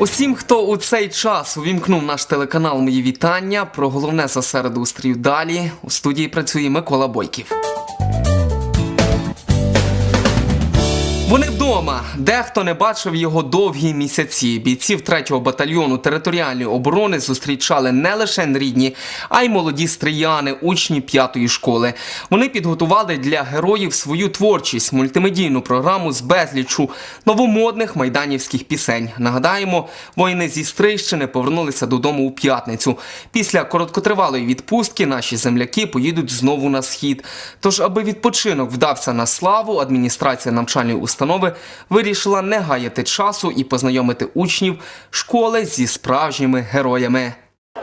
Усім, хто у цей час увімкнув наш телеканал Мої вітання. Про головне за середу устрів далі. У студії працює Микола Бойків. Вони вдома. Дехто не бачив його довгі місяці. Бійців 3-го батальйону територіальної оборони зустрічали не лише рідні, а й молоді стріяни, учні 5-ї школи. Вони підготували для героїв свою творчість, мультимедійну програму з безлічу новомодних майданівських пісень. Нагадаємо, воїни зі Стрийщини повернулися додому у п'ятницю. Після короткотривалої відпустки наші земляки поїдуть знову на схід. Тож, аби відпочинок вдався на славу, адміністрація навчальної установи вирішила не гаяти часу і познайомити учнів школи зі справжніми героями.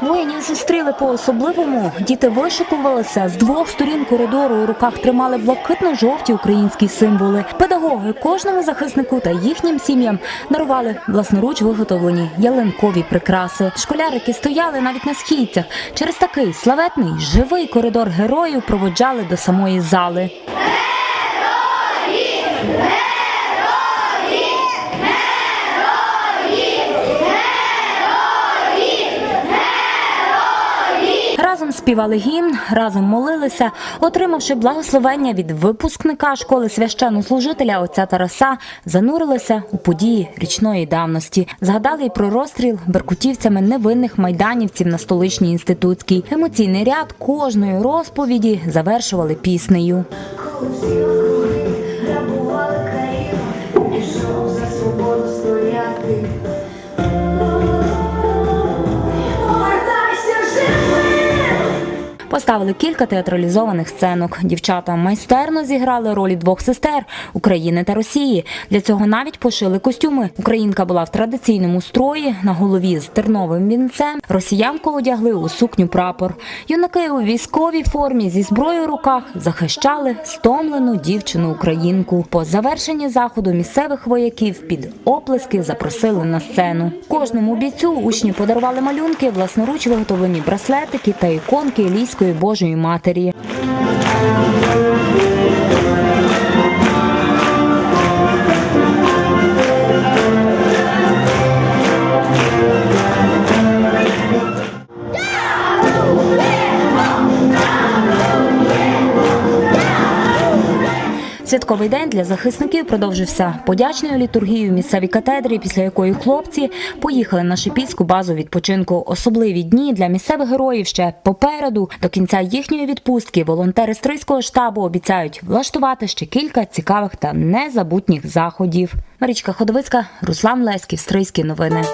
Воїнів зустріли по-особливому. Діти вишикувалися з двох сторін коридору. У руках тримали блакитно-жовті українські символи. Педагоги кожному захиснику та їхнім сім'ям дарували власноруч виготовлені ялинкові прикраси. Школярики стояли навіть на східцях. Через такий славетний живий коридор героїв проводжали до самої зали. Разом співали гімн, разом молилися, отримавши благословення від випускника школи священнослужителя отця Тараса, занурилися у події річної давності. Згадали й про розстріл беркутівцями невинних майданівців на столичній інститутській. Емоційний ряд кожної розповіді завершували піснею. Поставили кілька театралізованих сценок. Дівчата майстерно зіграли ролі двох сестер України та Росії. Для цього навіть пошили костюми. Українка була в традиційному строї на голові з терновим вінцем. Росіянку одягли у сукню прапор. Юнаки у військовій формі зі зброєю в руках захищали стомлену дівчину українку. По завершенні заходу місцевих вояків під оплески запросили на сцену. Кожному бійцю учні подарували малюнки, власноруч виготовлені браслетики та іконки Ілійської Божої Матері. Святковий день для захисників продовжився подячною літургією в місцевій катедрі, після якої хлопці поїхали на шипільську базу відпочинку. Особливі дні для місцевих героїв ще попереду. До кінця їхньої відпустки волонтери стрийського штабу обіцяють влаштувати ще кілька цікавих та незабутніх заходів. Марічка Ходовицька, Руслан Леськів, Стрийські новини.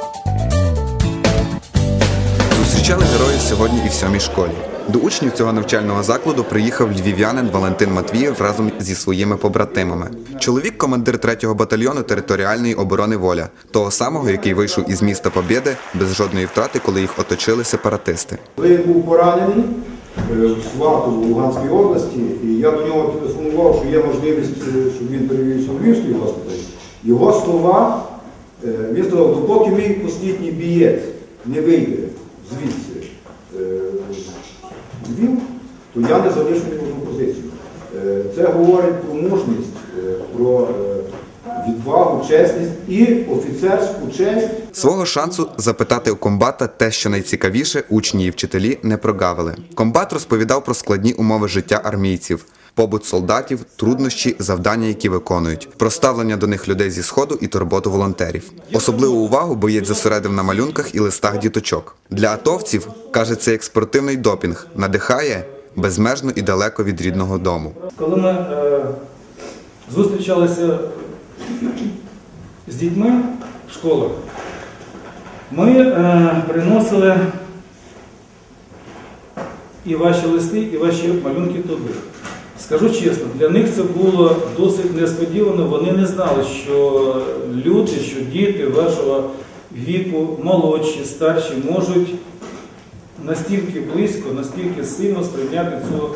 Зустрічали героїв сьогодні і в сьомій школі. До учнів цього навчального закладу приїхав львів'янин Валентин Матвієв разом зі своїми побратимами. Чоловік командир 3-го батальйону територіальної оборони Воля, того самого, який вийшов із міста Побєди без жодної втрати, коли їх оточили сепаратисти. Він був поранений е, в Сватову в Луганській області, і я до нього телефонував, що є можливість, е, щоб він перевівся в Львівський госпіталь. Його слова, е, він сказав, допоки мій останній бієць не вийде звідси е, в Львів, то я не залишу його позицію. Е, Це говорить про мужність, е, про е, відвагу, чесність і офіцерську честь. Свого шансу запитати у комбата те, що найцікавіше, учні і вчителі не прогавили. Комбат розповідав про складні умови життя армійців. Побут солдатів, труднощі, завдання, які виконують, про ставлення до них людей зі сходу і турботу волонтерів. Особливу увагу боєць зосередив на малюнках і листах діточок. Для атовців каже, це як спортивний допінг, надихає безмежно і далеко від рідного дому. Коли ми е, зустрічалися з дітьми в школах, ми е, приносили і ваші листи, і ваші малюнки туди. Скажу чесно, для них це було досить несподівано. Вони не знали, що люди, що діти вашого віку, молодші, старші, можуть настільки близько, настільки сильно сприйняти цю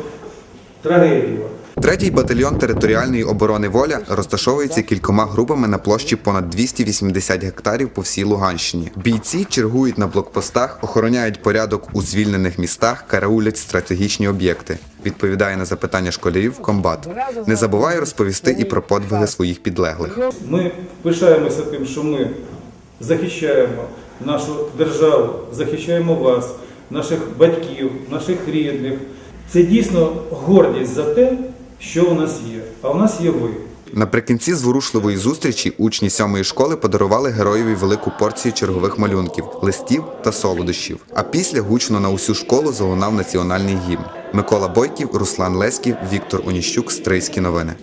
трагедію. Третій батальйон територіальної оборони Воля розташовується кількома групами на площі понад 280 гектарів по всій Луганщині. Бійці чергують на блокпостах, охороняють порядок у звільнених містах, караулять стратегічні об'єкти. Відповідає на запитання школярів комбат. Не забуває розповісти і про подвиги своїх підлеглих. Ми пишаємося тим, що ми захищаємо нашу державу, захищаємо вас, наших батьків, наших рідних. Це дійсно гордість за те, що у нас є. А у нас є ви. Наприкінці зворушливої зустрічі учні сьомої школи подарували героєві велику порцію чергових малюнків, листів та солодощів. А після гучно на усю школу залунав національний гімн. Микола Бойків, Руслан Леськів, Віктор Оніщук, Стрийські новини.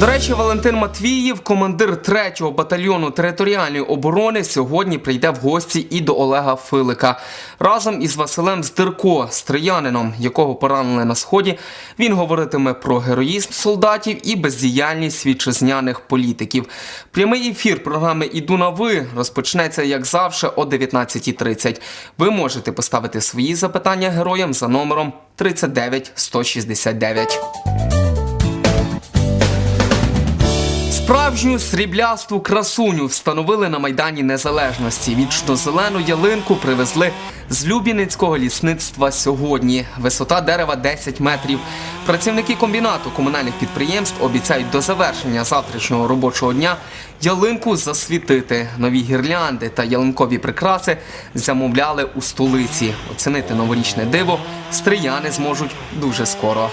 До речі, Валентин Матвіїв, командир 3-го батальйону територіальної оборони, сьогодні прийде в гості і до Олега Филика. Разом із Василем Здирко, стриянином, якого поранили на сході, він говоритиме про героїзм солдатів і бездіяльність вітчизняних політиків. Прямий ефір програми Іду на ви розпочнеться, як завжди, о 19.30. Ви можете поставити свої запитання героям за номером 39 Справжню сріблясту красуню встановили на Майдані Незалежності. Вічно зелену ялинку привезли з Любіницького лісництва сьогодні. Висота дерева 10 метрів. Працівники комбінату комунальних підприємств обіцяють до завершення завтрашнього робочого дня ялинку засвітити. Нові гірлянди та ялинкові прикраси замовляли у столиці. Оцінити новорічне диво стрияни зможуть дуже скоро.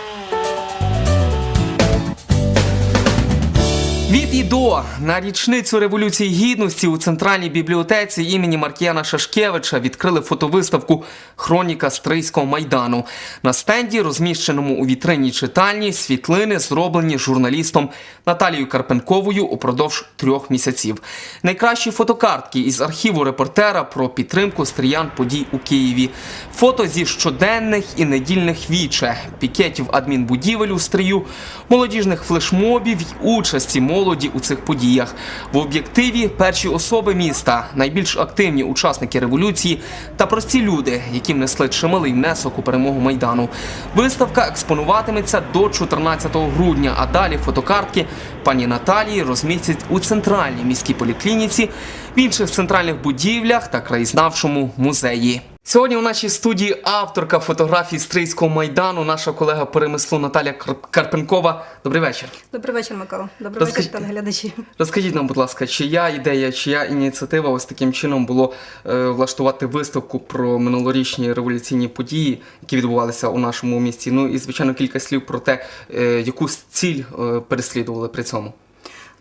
Від і до на річницю революції гідності у центральній бібліотеці імені Маркіяна Шашкевича відкрили фотовиставку Хроніка Стрийського майдану. На стенді, розміщеному у вітрині читальні, світлини зроблені журналістом Наталією Карпенковою упродовж трьох місяців. Найкращі фотокартки із архіву репортера про підтримку стріян подій у Києві. Фото зі щоденних і недільних віче, пікетів адмінбудівель у стрію, молодіжних флешмобів й участі молоді у цих подіях. В об'єктиві перші особи міста, найбільш активні учасники революції та прості люди, які внесли чималий внесок у перемогу майдану. Виставка експонуватиметься до 14 грудня, а далі фотокартки пані Наталії розмістять у центральній міській поліклініці, в інших центральних будівлях та краєзнавчому музеї. Сьогодні у нашій студії авторка фотографій Стрийського майдану, наша колега перемислу Наталя Кар- Карпенкова. Добрий вечір. Добрий вечір, Микола. Добрий Розкажіть. вечір, телеглядачі. Розкажіть нам, будь ласка, чия ідея, чия ініціатива ось таким чином було е, влаштувати виставку про минулорічні революційні події, які відбувалися у нашому місті. Ну і звичайно кілька слів про те, е, яку ціль е, переслідували при цьому.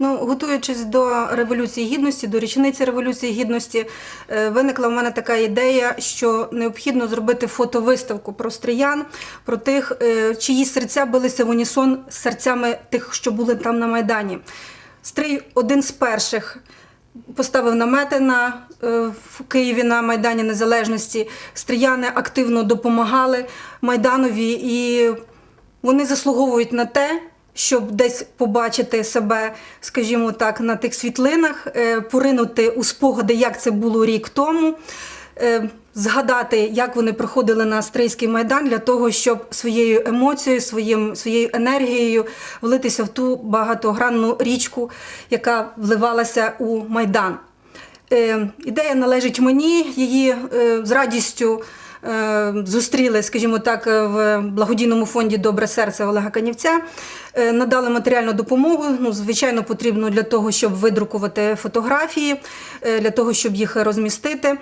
Ну, готуючись до революції гідності, до річниці революції гідності, е, виникла в мене така ідея, що необхідно зробити фотовиставку про стріян, про тих, е, чиї серця билися в унісон з серцями тих, що були там на майдані. Стрій один з перших. Поставив намети на е, в Києві на Майдані Незалежності. Стріяни активно допомагали Майданові, і вони заслуговують на те, щоб десь побачити себе, скажімо так, на тих світлинах, е, поринути у спогади, як це було рік тому. е, Згадати, як вони проходили на Стрийський майдан для того, щоб своєю емоцією, своїм, своєю енергією влитися в ту багатогранну річку, яка вливалася у майдан. Е, ідея належить мені, її з радістю зустріли, скажімо так, в благодійному фонді Добре серце Олега Канівця. Е, надали матеріальну допомогу. Ну, звичайно, потрібно для того, щоб видрукувати фотографії, е, для того, щоб їх розмістити.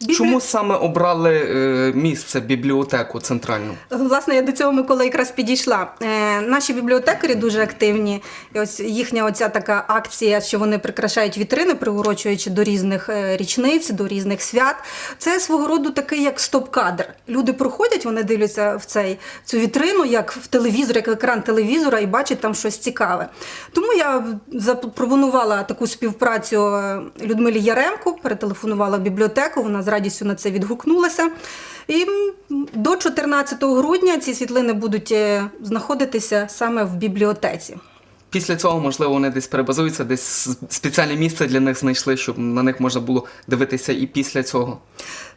Біблі- Чому саме обрали е, місце бібліотеку центральну? Власне, я до цього Микола якраз підійшла. Е, наші бібліотекарі дуже активні. І ось їхня оця така акція, що вони прикрашають вітрини, приурочуючи до різних е, річниць, до різних свят. Це свого роду такий як стоп-кадр. Люди проходять, вони дивляться в цей цю вітрину, як в телевізор, як в екран телевізора, і бачать там щось цікаве. Тому я запропонувала таку співпрацю Людмилі Яремко, перетелефонувала в бібліотеку. Вона з радістю на це відгукнулася. І до 14 грудня ці світлини будуть е, знаходитися саме в бібліотеці. Після цього, можливо, вони десь перебазуються, десь спеціальне місце для них знайшли, щоб на них можна було дивитися і після цього.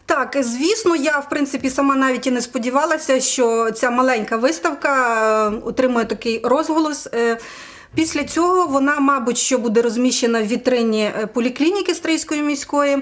Так, звісно, я в принципі сама навіть і не сподівалася, що ця маленька виставка е, отримує такий розголос. Е, Після цього вона, мабуть, що буде розміщена в вітрині поліклініки Стрийської міської.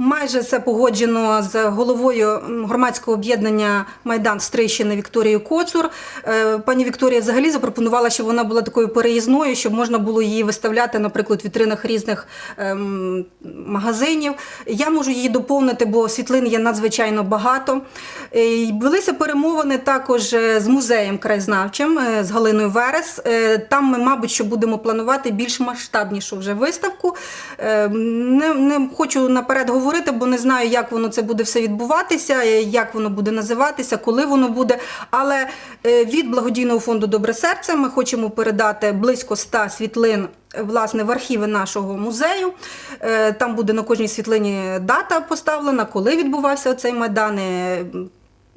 Майже це погоджено з головою громадського об'єднання Майдан Стрийщини Вікторією Коцур. Е, Пані Вікторія взагалі запропонувала, щоб вона була такою переїзною, щоб можна було її виставляти, наприклад, в вітринах різних ем, магазинів. Я можу її доповнити, бо світлин є надзвичайно багато. Е, Велися перемовини також е, з музеєм краєзнавчим, з Галиною Верес. Там ми, мабуть, що будемо планувати більш масштабнішу вже виставку. Не, не хочу наперед говорити, бо не знаю, як воно це буде все відбуватися, е, як воно буде називатися, коли воно буде. Але е, від благодійного фонду Добре серце ми хочемо передати близько 100 світлин. е, Власне, в архіви нашого музею там буде на кожній світлині дата поставлена, коли відбувався цей майдан.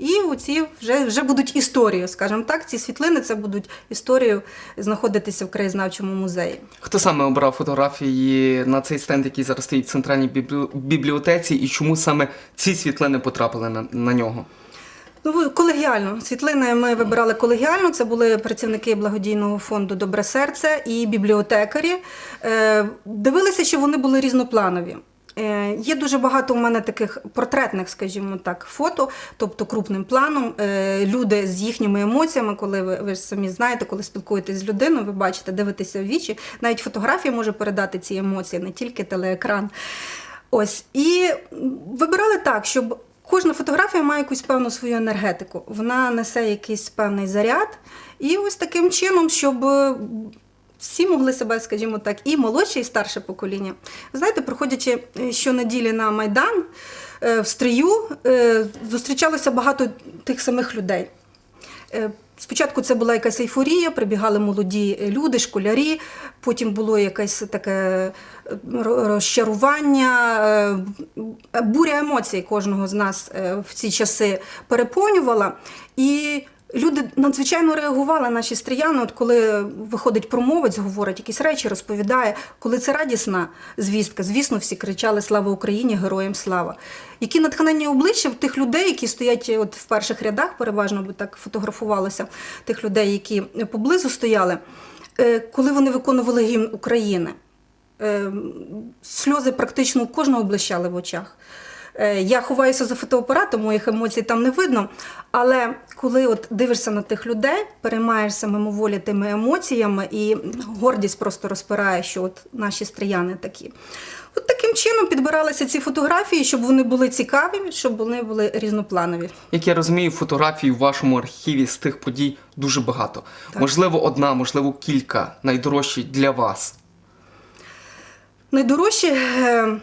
І оці вже, вже будуть історією, скажімо так. Ці світлини це будуть історією знаходитися в краєзнавчому музеї. Хто саме обрав фотографії на цей стенд, який зараз стоїть в центральній біблі- бібліотеці, і чому саме ці світлини потрапили на, на нього? Ну, колегіально. Світлини ми вибирали колегіально. Це були працівники благодійного фонду Добре серце і бібліотекарі. Е, Дивилися, що вони були різнопланові. Е, Є дуже багато у мене таких портретних, скажімо так, фото, тобто крупним планом. Е, Люди з їхніми емоціями, коли ви, ви ж самі знаєте, коли спілкуєтесь з людиною, ви бачите, дивитеся в вічі. Навіть фотографія може передати ці емоції, не тільки телеекран. Ось і вибирали так, щоб кожна фотографія має якусь певну свою енергетику. Вона несе якийсь певний заряд. І ось таким чином, щоб всі могли себе, скажімо так, і молодше, і старше покоління. Знаєте, проходячи е, щонеділі на Майдан е, в стрию, е, зустрічалося багато тих самих людей. Спочатку це була якась ейфорія, прибігали молоді люди, школярі, потім було якесь таке розчарування, буря емоцій кожного з нас в ці часи переповнювала. І надзвичайно реагували, наші стріяни, от коли виходить промовець, говорить якісь речі, розповідає, коли це радісна звістка, звісно, всі кричали Слава Україні, героям слава. Які натхнені обличчя в тих людей, які стоять от в перших рядах, переважно бо так фотографувалося, тих людей, які поблизу стояли, е, коли вони виконували гімн України. Е, Сльози практично у кожного блищали в очах. Е, Я ховаюся за фотоапаратом, моїх емоцій там не видно. Але коли от дивишся на тих людей, переймаєшся мимоволі тими емоціями, і гордість просто розпирає, що от наші стріяни такі. От таким чином підбиралися ці фотографії, щоб вони були цікаві, щоб вони були різнопланові. Як я розумію, фотографій у вашому архіві з тих подій дуже багато. Можливо, одна, можливо, кілька найдорожчі для вас. Найдорожче е,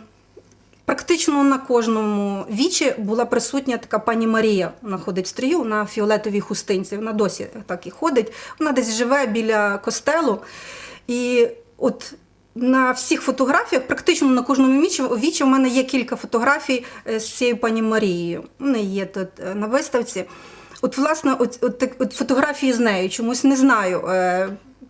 практично на кожному вічі була присутня така пані Марія. Вона ходить в стрію на фіолетовій хустинці. Вона досі так і ходить. Вона десь живе біля костелу. І от на всіх фотографіях, практично на кожному вічі, у мене є кілька фотографій е, з цією пані Марією. Вони є тут е, на виставці. От, власне, от, от, от фотографії з нею чомусь не знаю.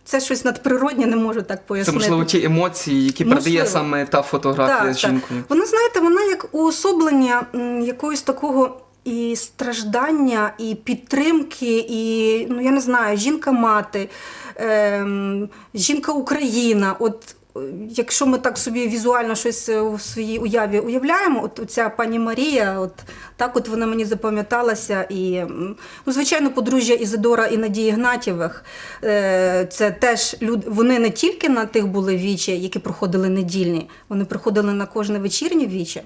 Е, Це щось надприроднє, не можу так Це пояснити. можливо ті емоції, які передає Можливо. саме та фотографія Так, з так. жінкою. Вона, знаєте, вона як уособлення якогось такого і страждання, і підтримки, і ну я не знаю, жінка-мати, ем, жінка-Україна. От е, якщо ми так собі візуально щось е, у своїй уяві уявляємо, от ця пані Марія, от так от вона мені запам'яталася. І, ну, звичайно, подружжя Ізидора і Надії Гнатєвих. Е, Це теж люд... вони не тільки на тих були вічі, які проходили недільні, вони приходили на кожне вечірнє віче.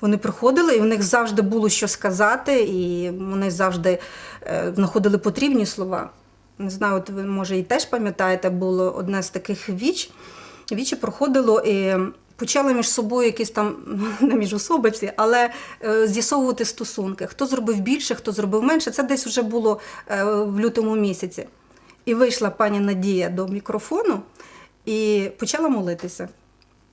Вони приходили, і у них завжди було що сказати, і вони завжди е, знаходили потрібні слова. Не знаю, от ви може і теж пам'ятаєте, було одне з таких віч. Вічі проходило і почали між собою якісь там не міжособиці, але е, з'ясовувати стосунки. Хто зробив більше, хто зробив менше. Це десь вже було е, в лютому місяці. І вийшла пані Надія до мікрофону і почала молитися.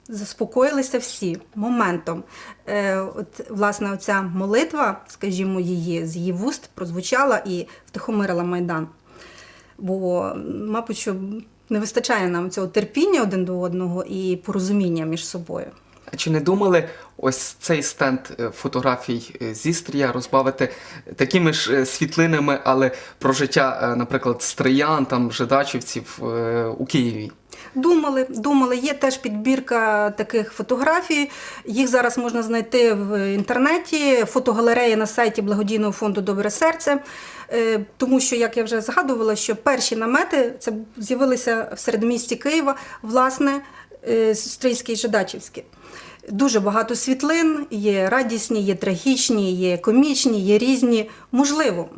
Заспокоїлися всі моментом. Е, от, власне, оця молитва, скажімо, її з її вуст прозвучала і втихомирила Майдан. Бо, мабуть, що не вистачає нам цього терпіння один до одного і порозуміння між собою. А Чи не думали ось цей стенд е, фотографій е, зі стрія розбавити такими ж е, світлинами, але про життя, наприклад, стриян, там, жидачівців у Києві? Думали, думали. Є теж підбірка таких фотографій. Їх зараз можна знайти в інтернеті. Фотогалерея на сайті благодійного фонду Добре серце. Тому що, як я вже згадувала, що перші намети це з'явилися в середмісті Києва, власне, е, стрийські і жидачівські. Дуже багато світлин, є радісні, є трагічні, є комічні, є різні. Можливо,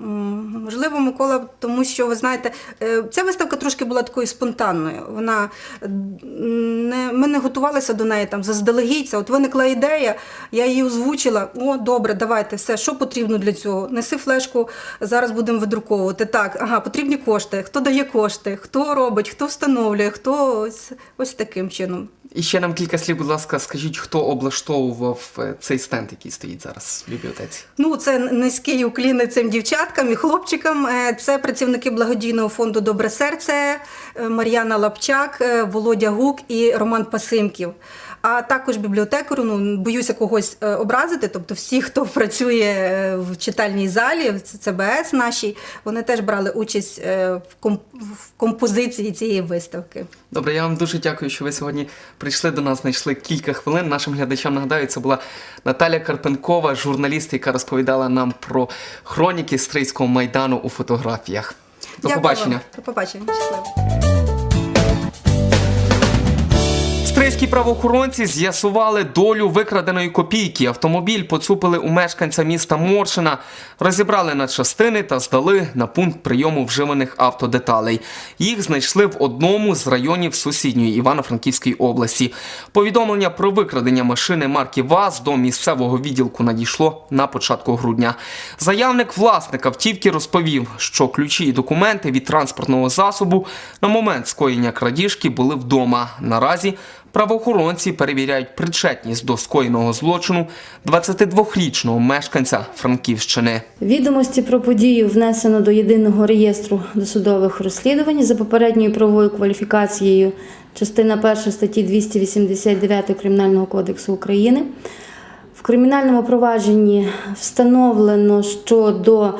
можливо, Микола, тому що ви знаєте, е, ця виставка трошки була такою спонтанною. Вона не ми не готувалися до неї там заздалегідь. От виникла ідея, я її озвучила. О, добре, давайте все, що потрібно для цього. Неси флешку, зараз будемо видруковувати. Так, ага, потрібні кошти. Хто дає кошти, хто робить, хто встановлює, хто ось, ось таким чином. І ще нам кілька слів, будь ласка, скажіть, хто облаштовував е, цей стенд, який стоїть зараз в бібліотеці? Ну, це низький уклін цим дівчаткам і хлопчикам. Е, Це працівники благодійного фонду Добре серце, е, Мар'яна Лапчак, Володя Гук і Роман Пасимків. А також бібліотекарю, ну боюся когось е, образити. Тобто, всі, хто працює е, в читальній залі, в ЦБС нашій, вони теж брали участь е, в композиції цієї виставки. Добре, я вам дуже дякую, що ви сьогодні прийшли до нас, знайшли кілька хвилин. Нашим глядачам нагадаю, це була Наталя Карпенкова, журналіст, яка розповідала нам про хроніки Стрийського майдану у фотографіях. До Дякую побачення. вам. До побачення. Щасливо. Стрийські правоохоронці з'ясували долю викраденої копійки. Автомобіль поцупили у мешканця міста Моршина, розібрали на частини та здали на пункт прийому вживаних автодеталей. Їх знайшли в одному з районів сусідньої Івано-Франківської області. Повідомлення про викрадення машини марки ВАЗ до місцевого відділку надійшло на початку грудня. Заявник власника автівки розповів, що ключі і документи від транспортного засобу на момент скоєння крадіжки були вдома. Наразі правоохоронці перевіряють причетність до скоєного злочину 22-річного мешканця Франківщини. Відомості про подію внесено до єдиного реєстру досудових розслідувань за попередньою правовою кваліфікацією частина 1 статті 289 Кримінального кодексу України. В кримінальному провадженні встановлено, що до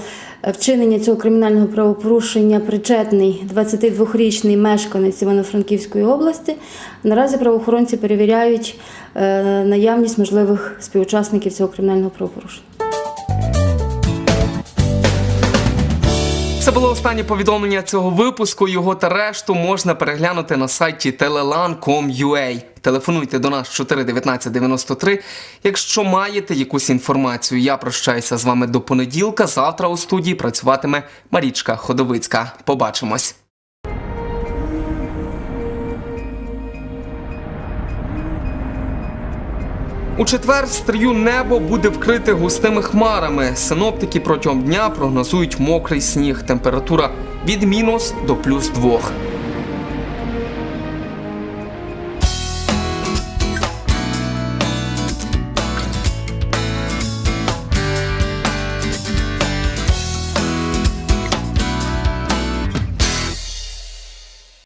вчинення цього кримінального правопорушення причетний 22-річний мешканець Івано-Франківської області. Наразі правоохоронці перевіряють е, наявність можливих співучасників цього кримінального правопорушення. Було останнє повідомлення цього випуску. Його та решту можна переглянути на сайті telelan.com.ua. Телефонуйте до нас 41993, якщо маєте якусь інформацію. Я прощаюся з вами до понеділка. Завтра у студії працюватиме Марічка Ходовицька. Побачимось. У четвер стрію небо буде вкрите густими хмарами. Синоптики протягом дня прогнозують мокрий сніг. Температура від мінус до плюс двох.